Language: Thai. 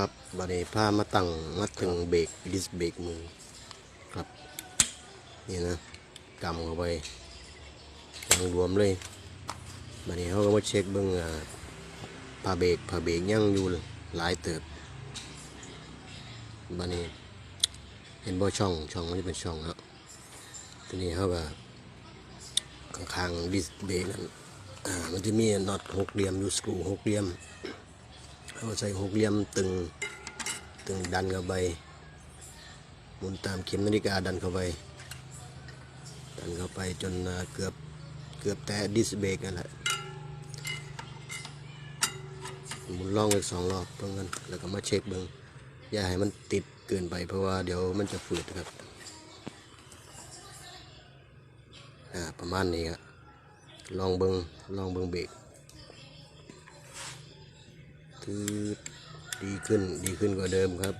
ครับบัดนี้พามาตั้งมาถึงเบรกดิสเบรกมือครับ นี่นะกำเข้าไปยังรวมเลยบัดนี้เขาก็มาเช็คเบิ่งอ่าผ้าเบรกผ้าเบรกยังอยู่หลายเติบบัดนี้เห็นบ่ช่องช่องมันจะเป็นช่องแล้วทีนี้เขาก็ข้างๆดิสเบรกนั้นอ่ามันจะมีน็อตหกเหลี่ยมยูสกรูหกเหลี่ยม เอาใส่หกเหลี่ยมตึง ตึงดันเข้าไปหมุนตามเข็มนาฬิกาดันเข้าไป ดันเข้าไปจนเกือบเกือบแตะดิสเบรกนั่นแหละหมุนล่องอีกสองรอบเพื่อกันแล้วก็มาเช็คเบิ้งอย่าให้มันติดเกินไปเพราะว่าเดี๋ยวมันจะฝืดครับประมาณนี้ครับลองเบิ้งลองเบิ้งเบรก คือดีขึ้นดีขึ้นกว่าเดิมครับ